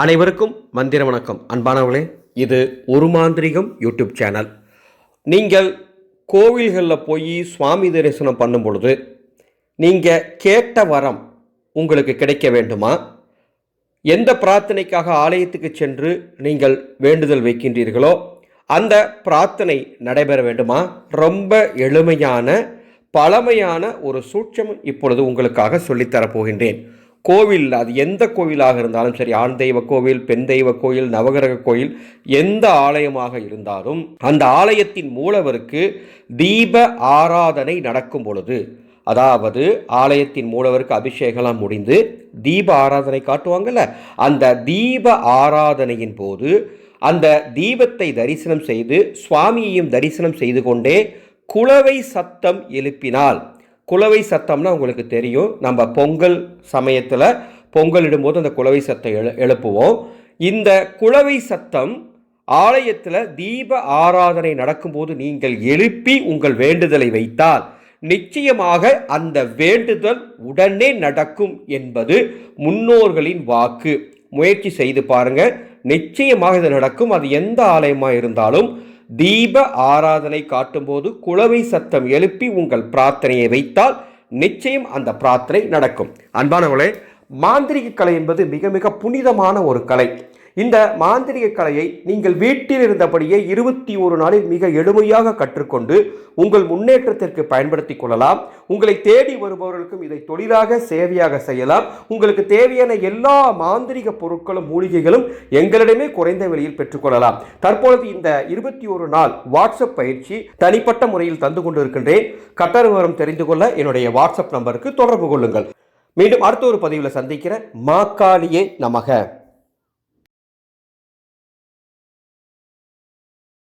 அனைவருக்கும் மந்திர வணக்கம். அன்பானவர்களே இது ஒரு மாந்திரிகம் யூடியூப் சேனல். நீங்கள் கோவில்களில் போய் சுவாமி தரிசனம் பண்ணும் பொழுது நீங்கள் கேட்ட வரம் உங்களுக்கு கிடைக்க வேண்டுமா? எந்த பிரார்த்தனைக்காக ஆலயத்துக்கு சென்று நீங்கள் வேண்டுதல் வைக்கின்றீர்களோ அந்த பிரார்த்தனை நடைபெற வேண்டுமா? ரொம்ப எளிமையான பழமையான ஒரு சூட்சம் இப்பொழுது உங்களுக்காக சொல்லித்தரப் போகின்றேன். கோவில் அது எந்த கோவிலாக இருந்தாலும் சரி ஆண் தெய்வ கோவில் பெண் தெய்வ கோயில் நவகிரக கோயில் எந்த ஆலயமாக இருந்தாலும் அந்த ஆலயத்தின் மூலவருக்கு தீப ஆராதனை நடக்கும் பொழுது அதாவது ஆலயத்தின் மூலவருக்கு அபிஷேகம்லாம் முடிந்து தீப ஆராதனை காட்டுவாங்கல்ல அந்த தீப ஆராதனையின் போது அந்த தீபத்தை தரிசனம் செய்து சுவாமியையும் தரிசனம் செய்து கொண்டே குளவை சத்தம் எழுப்பினால் குலவை சத்தம்னா உங்களுக்கு தெரியும். நம்ம பொங்கல் சமயத்தில் பொங்கல் இடும்போது அந்த குலவை சத்தம் எழு எழுப்புவோம். இந்த குலவை சத்தம் ஆலயத்தில் தீப ஆராதனை நடக்கும்போது நீங்கள் எழுப்பி உங்கள் வேண்டுதலை வைத்தால் நிச்சயமாக அந்த வேண்டுதல் உடனே நடக்கும் என்பது முன்னோர்களின் வாக்கு. முயற்சி செய்து பாருங்க. நிச்சயமாக இது நடக்கும். அது எந்த ஆலயமாக இருந்தாலும் தீப ஆராதனை காட்டும்போது குளவை சத்தம் எழுப்பி உங்கள் பிரார்த்தனையை வைத்தால் நிச்சயம் அந்த பிரார்த்தனை நடக்கும். அன்பானவர்களே மாந்திரிக கலை என்பது மிக மிக புனிதமான ஒரு கலை. இந்த மாந்திரிக கலையை நீங்கள் வீட்டில் இருந்தபடியே இருபத்தி ஒரு நாளில் மிக எளிமையாக கற்றுக்கொண்டு உங்கள் முன்னேற்றத்திற்கு பயன்படுத்திக் கொள்ளலாம். உங்களை தேடி வருபவர்களுக்கும் இதை தொழிலாக சேவையாக செய்யலாம். உங்களுக்கு தேவையான எல்லா மாந்திரிக பொருட்களும் மூலிகைகளும் எங்களிடமே குறைந்த விலையில் பெற்றுக்கொள்ளலாம் தற்பொழுது இந்த இருபத்தி ஒரு நாள் வாட்ஸ்அப் பயிற்சி தனிப்பட்ட முறையில் தந்து கொண்டிருக்கின்றேன். கட்டண விவரம் தெரிந்து கொள்ள என்னுடைய வாட்ஸ்அப் நம்பருக்கு தொடர்பு கொள்ளுங்கள். மீண்டும் அடுத்த ஒரு பதிவில் சந்திக்கிற மாக்காளியே நமக.